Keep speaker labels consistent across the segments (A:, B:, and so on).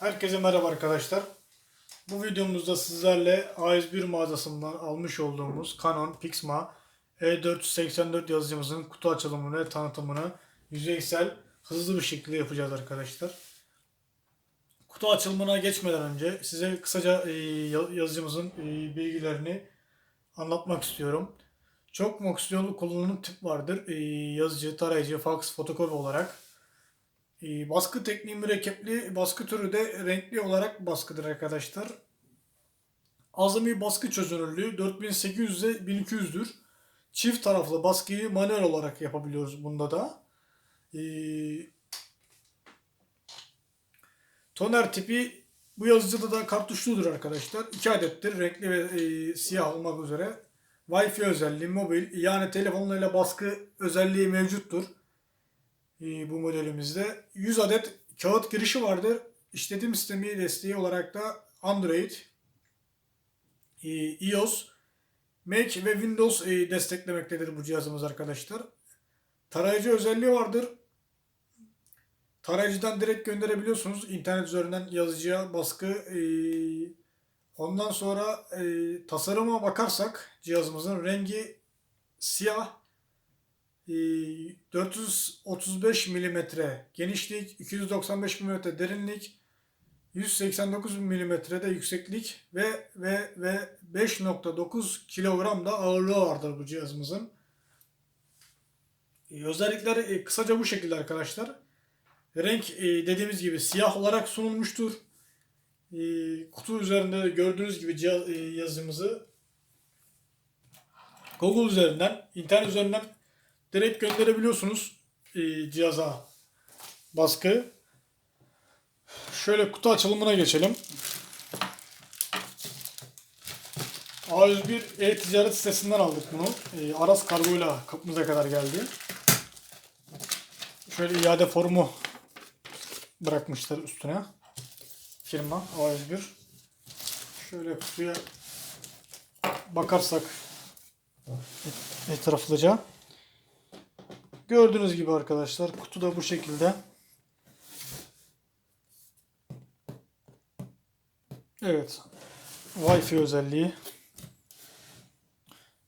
A: Herkese merhaba arkadaşlar. Bu videomuzda sizlerle A101 mağazasından almış olduğumuz Canon Pixma E484 yazıcımızın kutu açılımını ve tanıtımını yüzeysel hızlı bir şekilde yapacağız arkadaşlar. Kutu açılımına geçmeden önce size kısaca e, ya- yazıcımızın e, bilgilerini anlatmak istiyorum. Çok fonksiyonlu kullanım tip vardır. E, yazıcı, tarayıcı, fax, fotokopi olarak. Ee, Baskı tekniği mürekkepli, baskı türü de renkli olarak baskıdır arkadaşlar. Azami baskı çözünürlüğü 4800 ile 1200'dür. Çift taraflı baskıyı manuel olarak yapabiliyoruz bunda da. Ee, toner tipi bu yazıcıda da kartuşludur arkadaşlar. 2 adettir renkli ve e, siyah olmak üzere. Wi-Fi özelliği, mobil yani telefonlarıyla baskı özelliği mevcuttur e, bu modelimizde. 100 adet kağıt girişi vardır. İşletim sistemi desteği olarak da Android, e, iOS, Mac ve Windows e, desteklemektedir bu cihazımız arkadaşlar. Tarayıcı özelliği vardır. Tarayıcıdan direkt gönderebiliyorsunuz. İnternet üzerinden yazıcıya baskı. e, ondan sonra tasarıma bakarsak cihazımızın rengi siyah ee, 435 mm genişlik, 295 mm derinlik, 189 mm de yükseklik ve ve ve 5.9 kilogram da ağırlığı vardır bu cihazımızın. Ee, Özellikleri e, kısaca bu şekilde arkadaşlar. Renk e, dediğimiz gibi siyah olarak sunulmuştur. E, Kutu üzerinde de gördüğünüz gibi cihaz, e, yazımızı Google üzerinden, internet üzerinden direkt gönderebiliyorsunuz e, cihaza baskı. Şöyle kutu açılımına geçelim. A101 e-ticaret sitesinden aldık bunu. E, Aras kargoyla kapımıza kadar geldi. Şöyle iade formu bırakmışlar üstüne. Firma A101. Şöyle kutuya bakarsak et- etraflıca. Gördüğünüz gibi arkadaşlar kutu da bu şekilde. Evet. Wi-Fi özelliği.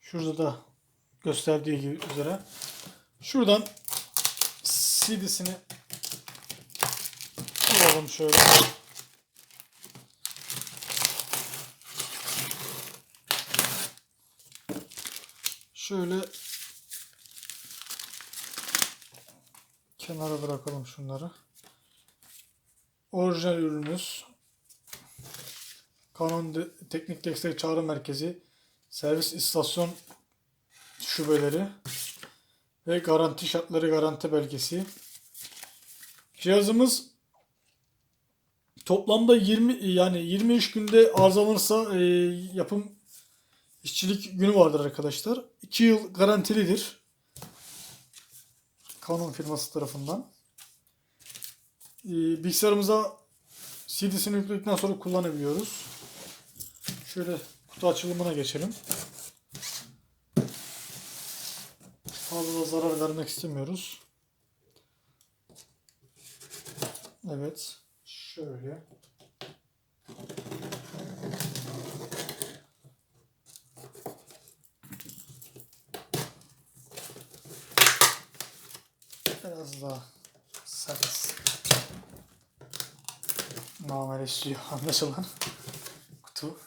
A: Şurada da gösterdiği gibi üzere. Şuradan CD'sini alalım şöyle. Şöyle kenara bırakalım şunları. Orijinal ürünümüz Canon Teknik Destek Çağrı Merkezi servis istasyon şubeleri ve garanti şartları garanti belgesi. Cihazımız toplamda 20 yani 23 günde arızalanırsa e, yapım işçilik günü vardır arkadaşlar. 2 yıl garantilidir. Canon firması tarafından. Ee, bilgisayarımıza CD'sini yükledikten sonra kullanabiliyoruz. Şöyle kutu açılımına geçelim. Fazla zarar vermek istemiyoruz. Evet. Şöyle. Biraz daha sert. Namel istiyor anlaşılan. Kutu.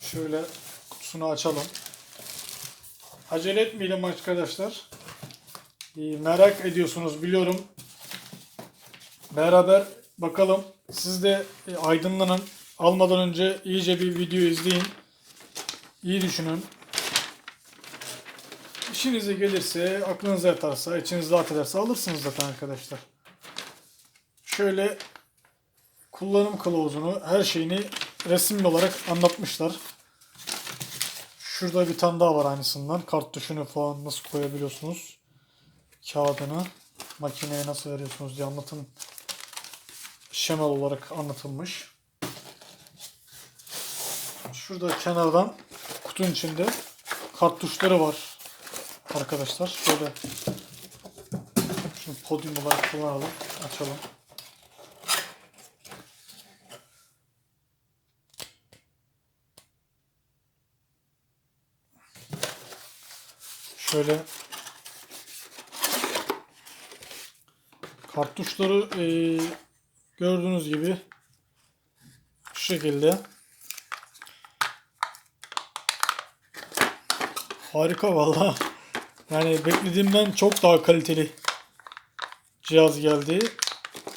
A: Şöyle kutusunu açalım. Acele etmeyelim arkadaşlar. Merak ediyorsunuz biliyorum. Beraber bakalım. Siz de e, aydınlanın. Almadan önce iyice bir video izleyin. İyi düşünün. İşinize gelirse, aklınıza yatarsa, içiniz rahat ederse alırsınız zaten arkadaşlar. Şöyle kullanım kılavuzunu, her şeyini resimli olarak anlatmışlar. Şurada bir tane daha var aynısından. Kart tuşunu falan nasıl koyabiliyorsunuz. Kağıdını makineye nasıl veriyorsunuz diye anlatım şemal olarak anlatılmış. Şurada kenardan kutunun içinde kartuşları var arkadaşlar. Şöyle şunu podyum olarak kullanalım. Açalım. Şöyle kartuşları eee, gördüğünüz gibi şu şekilde harika valla. Yani beklediğimden çok daha kaliteli cihaz geldi.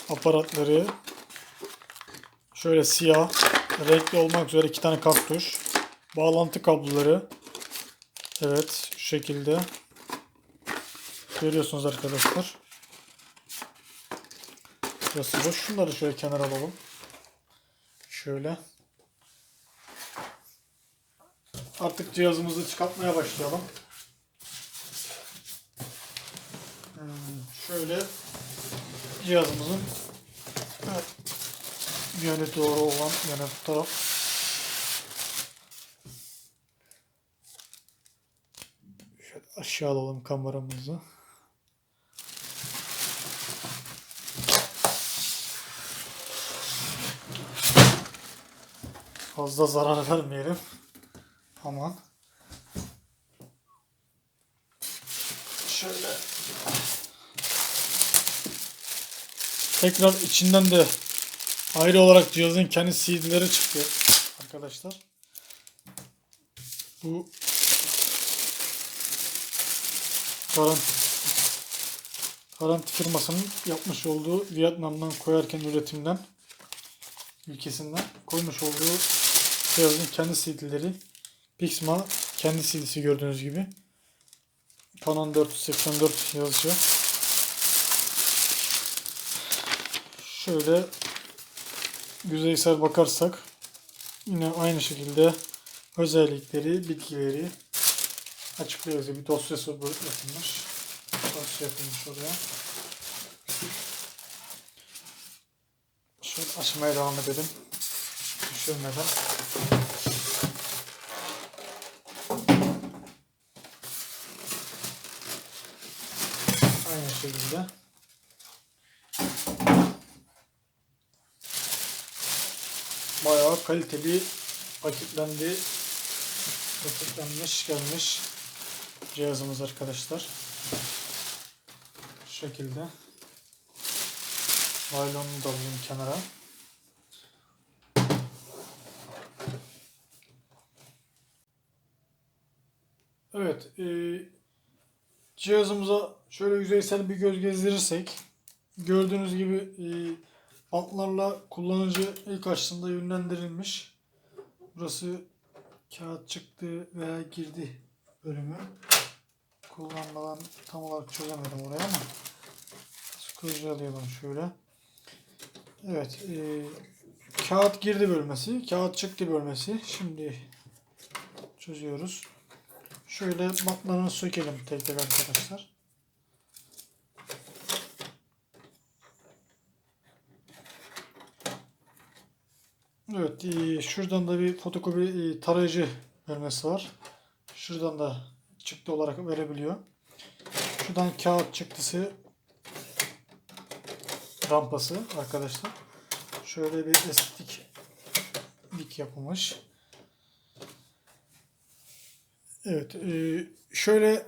A: Aparatları. Şöyle siyah. Renkli olmak üzere iki tane kartuş. Bağlantı kabloları. Evet şu şekilde. Görüyorsunuz arkadaşlar. Burası boş. Şunları şöyle kenara alalım. Şöyle. Artık cihazımızı çıkartmaya başlayalım. Hmm, şöyle cihazımızın evet, yönü doğru olan yönü bu taraf. Şöyle aşağı alalım kameramızı. Fazla zarar vermeyelim. Aman. Şöyle. Tekrar içinden de ayrı olarak cihazın kendi CD'leri çıktı arkadaşlar. Bu garanti, garanti firmasının yapmış olduğu Vietnam'dan koyarken üretimden ülkesinden koymuş olduğu cihazın kendi CD'leri Pixma kendi CD'si gördüğünüz gibi Canon 484 yazıcı şöyle yüzeysel bakarsak yine aynı şekilde özellikleri, bitkileri açıklıyor. Bir dosyası yapılmış. Dosya yapılmış oraya. Şöyle açmaya devam edelim. Düşürmeden. Aynı şekilde. Bayağı kaliteli paketlendi. Paketlenmiş gelmiş cihazımız arkadaşlar. Şu şekilde. Naylonunu da alayım kenara. Evet. E, cihazımıza şöyle yüzeysel bir göz gezdirirsek gördüğünüz gibi e, bantlarla kullanıcı ilk açtığında yönlendirilmiş. Burası kağıt çıktı veya girdi bölümü. Kullanmadan tam olarak çözemedim oraya ama kurcalayalım şöyle. Evet. E, kağıt girdi bölmesi. Kağıt çıktı bölmesi. Şimdi çözüyoruz. Şöyle bantlarını sökelim tek tek arkadaşlar. Evet. E, şuradan da bir fotokopi e, tarayıcı bölmesi var. Şuradan da çıktı olarak verebiliyor. Şuradan kağıt çıktısı rampası arkadaşlar. Şöyle bir estetik dik yapılmış. Evet. E, şöyle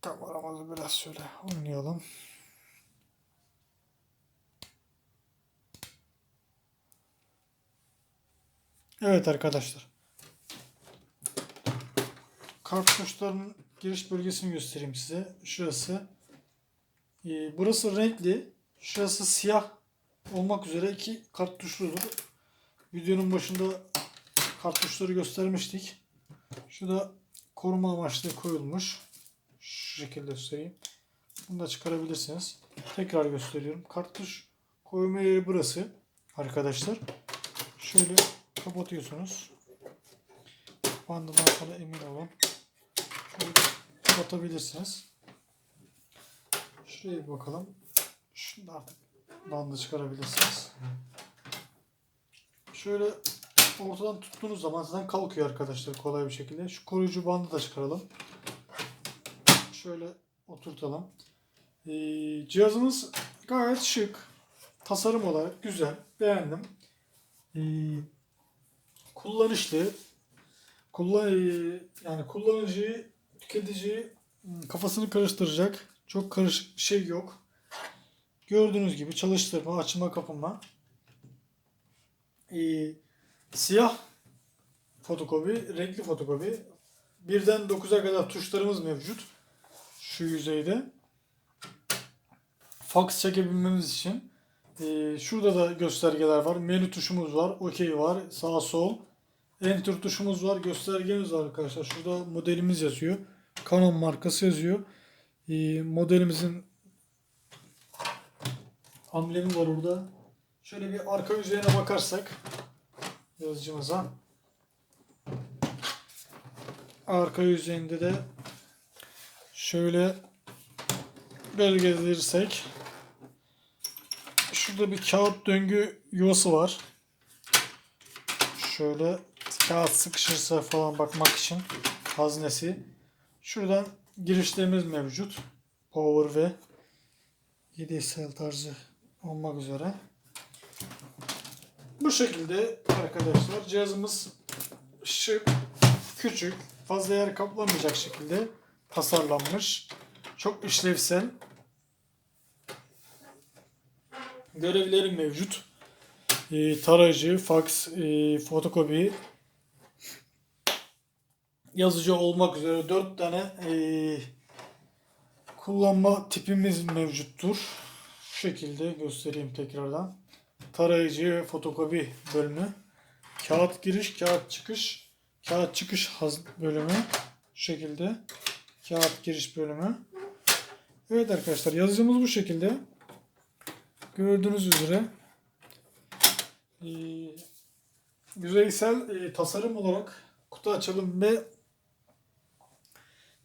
A: kameramızı biraz şöyle oynayalım. Evet arkadaşlar. Kartuşların giriş bölgesini göstereyim size. Şurası. E, burası renkli. Şurası siyah olmak üzere iki kartuşludur. Videonun başında kartuşları göstermiştik. Şu da koruma amaçlı koyulmuş. Şu şekilde göstereyim. Bunu da çıkarabilirsiniz. Tekrar gösteriyorum. Kartuş koyma yeri burası arkadaşlar. Şöyle kapatıyorsunuz. Bandından sonra emin olun. Şöyle kapatabilirsiniz. Şuraya bir bakalım. Da artık bandı çıkarabilirsiniz. Şöyle ortadan tuttuğunuz zaman zaten kalkıyor arkadaşlar kolay bir şekilde. Şu koruyucu bandı da çıkaralım. Şöyle oturtalım. Ee, cihazımız gayet şık. Tasarım olarak güzel. Beğendim. Ee, kullanışlı. Kullan ee, yani kullanıcıyı, tüketiciyi hmm, kafasını karıştıracak. Çok karışık bir şey yok. Gördüğünüz gibi çalıştırma, açma, kapama. Ee, siyah fotokopi, renkli fotokopi. Birden 9'a kadar tuşlarımız mevcut. Şu yüzeyde. Fax çekebilmemiz için. Ee, şurada da göstergeler var. Menü tuşumuz var. OK var. Sağ sol. Enter tuşumuz var. Göstergemiz var arkadaşlar. Şurada modelimiz yazıyor. Canon markası yazıyor. Ee, modelimizin amblemi var orada. Şöyle bir arka yüzeyine bakarsak yazıcımıza. Arka yüzeyinde de şöyle bölgelersek şurada bir kağıt döngü yuvası var. Şöyle kağıt sıkışırsa falan bakmak için haznesi. Şuradan girişlerimiz mevcut. Power ve 7 tarzı olmak üzere. Bu şekilde arkadaşlar cihazımız şık, küçük, fazla yer kaplamayacak şekilde tasarlanmış. Çok işlevsel. Görevleri mevcut. Ee, tarayıcı, fax, e, fotokopi, yazıcı olmak üzere 4 tane e, kullanma tipimiz mevcuttur. Şu şekilde göstereyim tekrardan. Tarayıcı fotokopi bölümü. Kağıt giriş, kağıt çıkış, kağıt çıkış bölümü. Şu şekilde. Kağıt giriş bölümü. Evet arkadaşlar yazıcımız bu şekilde. Gördüğünüz üzere. Ee, yüzeysel e, tasarım olarak kutu açalım ve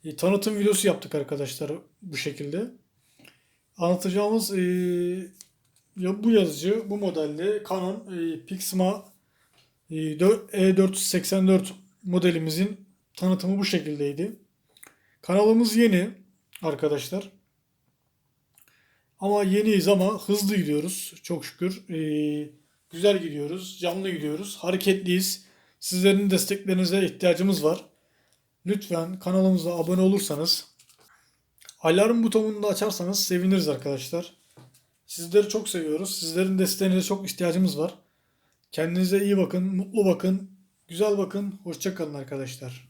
A: e, tanıtım videosu yaptık arkadaşlar bu şekilde. Anlatacağımız e, bu yazıcı bu modelde Canon e, Pixma e, dö- E484 modelimizin tanıtımı bu şekildeydi. Kanalımız yeni arkadaşlar. Ama yeniyiz ama hızlı gidiyoruz çok şükür. E, güzel gidiyoruz, canlı gidiyoruz, hareketliyiz. Sizlerin desteklerinize ihtiyacımız var. Lütfen kanalımıza abone olursanız, alarm butonunu da açarsanız seviniriz arkadaşlar. Sizleri çok seviyoruz. Sizlerin desteğinize çok ihtiyacımız var. Kendinize iyi bakın, mutlu bakın, güzel bakın. Hoşça kalın arkadaşlar.